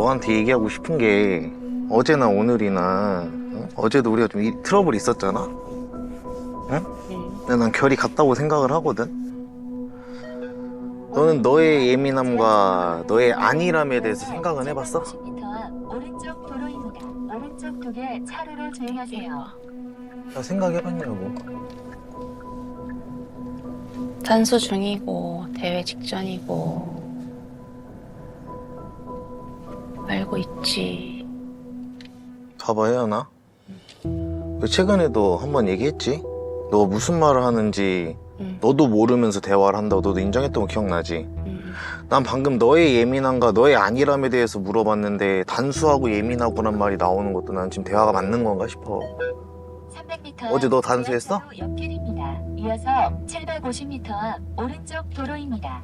너한테 얘기하고 싶은 게 어제나 오늘이나 어? 어제도 우리가 좀 이- 트러블 있었잖아. 응? 근데 난 결이 같다고 생각을 하거든. 너는 너의 예민함과 너의 안일함에 대해서 생각은 해봤어? 50m 앞 오른쪽 도로입니다. 오른쪽 도로에 차로로 주행하세요. 나 생각해봤냐고. 단수 중이고 대회 직전이고 알고 있지. 봐봐 혜연아. 그 최근에도 한 번 얘기했지? 너가 무슨 말을 하는지 응. 너도 모르면서 대화를 한다고 너도 인정했던 거 기억나지? 응. 난 방금 너의 예민함과 너의 안일함에 대해서 물어봤는데 단수하고 예민하고란 말이 나오는 것도 난 지금 대화가 맞는 건가 싶어. 300m 어제 너 단수했어? 옆길입니다. 이어서 750m 앞 오른쪽 도로입니다.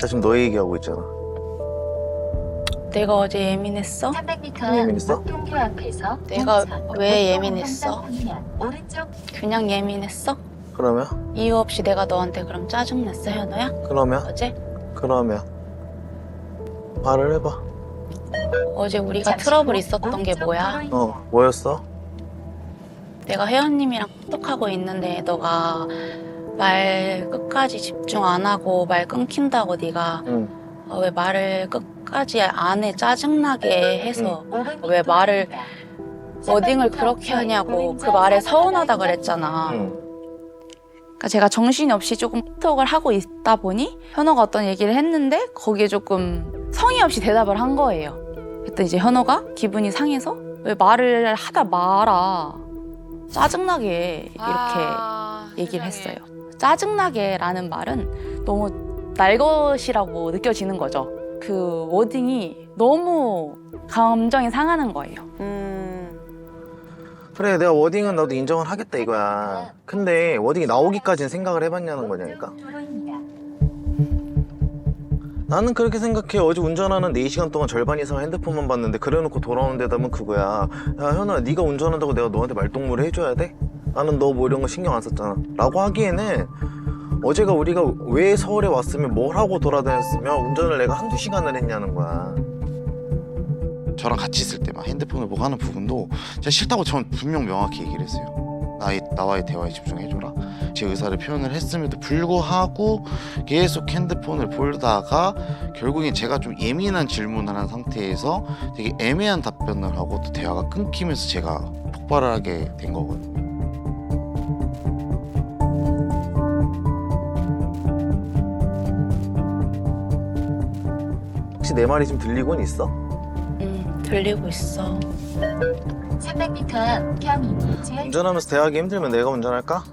나 지금 너 얘기하고 있잖아. 내가 어제 예민했어? 300m 예민했어? 동교 앞에서 내가 왜 예민했어? 방면, 오른쪽 그냥 예민했어? 그러면? 이유 없이 내가 너한테 그럼 짜증냈어 현우야? 그러면? 어제? 그러면? 말을 해봐. 어제 우리가 잠시 트러블 후 있었던 게 오른쪽 뭐야? 도로입니다. 어, 뭐였어? 내가 혜연님이랑 톡하고 있는데 너가 말 끝까지 집중 안 하고 말 끊긴다고 네가 응. 어, 왜 말을 끝까지 안 해 짜증나게 해서 500m 왜 말을. 워딩을 300m 그렇게 앞 하냐고 그 말에 서운하다. 그랬잖아. 응. 그러니까 제가 정신이 없이 조금 톡을 하고 있다 보니 현호가 어떤 얘기를 했는데 거기에 조금 성의 없이 대답을 한 거예요. 그때 이제 현호가 기분이 상해서 왜 말을 하다 말아 짜증나게 이렇게 얘기를 했어요. 짜증나게라는 말은 너무 날 것이라고 느껴지는 거죠. 그 워딩이 너무 감정이 상하는 거예요. 그래, 내가 워딩은 나도 인정을 하겠다 이거야. 근데 워딩이 나오기까지는 생각을 해봤냐는 거냐니까. 나는 그렇게 생각해. 어제 운전하는 4시간 동안 절반 이상 핸드폰만 봤는데 그래놓고 돌아오는 데다면 그거야. 야 현아 네가 운전한다고 내가 너한테 말동무를 해줘야 돼? 나는 너 뭐 이런 거 신경 안 썼잖아. 라고 하기에는 어제가 우리가 왜 서울에 왔으면 뭘 하고 돌아다녔으면 운전을 내가 한두 시간을 했냐는 거야. 저랑 같이 있을 때 막 핸드폰을 보고 하는 부분도 제가 싫다고 전 분명 명확히 얘기를 했어요. 나의, 나와의 대화에 집중해줘라. 제 의사를 표현을 했음에도 불구하고 계속 핸드폰을 보다가 결국엔 제가 좀 예민한 질문을 한 상태에서 되게 애매한 답변을 하고 또 대화가 끊기면서 제가 폭발을 하게 된 거거든요. 혹시 내 말이 좀 들리곤 있어? 음, 들리고 있어. 300m 앞 지하 운전하면서 대화하기 힘들면 내가 운전할까?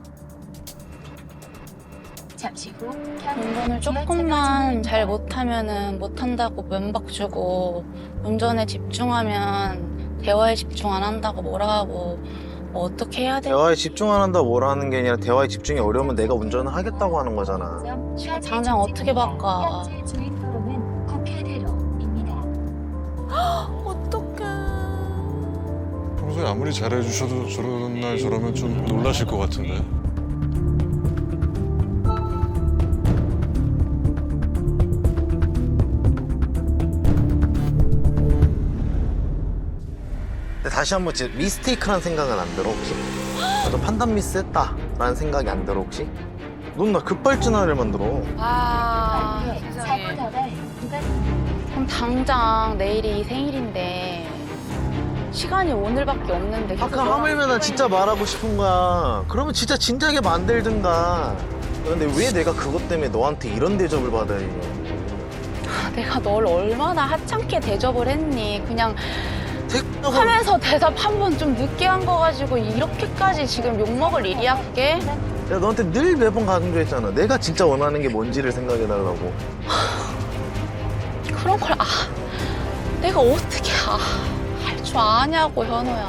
잠시 후 운전을 조금만 잘 못하면은 못한다고 면박 주고 운전에 집중하면 대화에 집중 안 한다고 뭐라 하고 뭐 어떻게 해야 돼? 대화에 집중 안 한다 뭐라 하는 게 아니라 대화에 집중이 어려우면 내가 운전을 하겠다고 하는 거잖아. 당장 어떻게 바꿔? 아무리 잘해주셔도 저런 날 저러면 좀 놀라실 것 같은데. 근데 다시 한번 진짜 미스테이크라는 생각은 안 들어 혹시? 나도 판단 미스했다라는 생각이 안 들어 혹시? 넌 나 급발진하를 만들어. 아, 사고 세상에. 그럼 당장 내일이 생일인데 시간이 오늘밖에 없는데 계속 아까 너랑 하물며 난 진짜 말하고 싶은 거야. 그러면 진짜 진작에 만들든가. 근데 왜 내가 그것 때문에 너한테 이런 대접을 받아야 해? 내가 널 얼마나 하찮게 대접을 했니? 그냥 택하고 하면서 대답 한 번 좀 늦게 한 거 가지고 이렇게까지 지금 욕먹을 일이야 그게? 내가 너한테 늘 매번 강조했잖아. 내가 진짜 원하는 게 뭔지를 생각해달라고. 그런 걸 아, 내가 어떻게 아, 아냐고 현우야.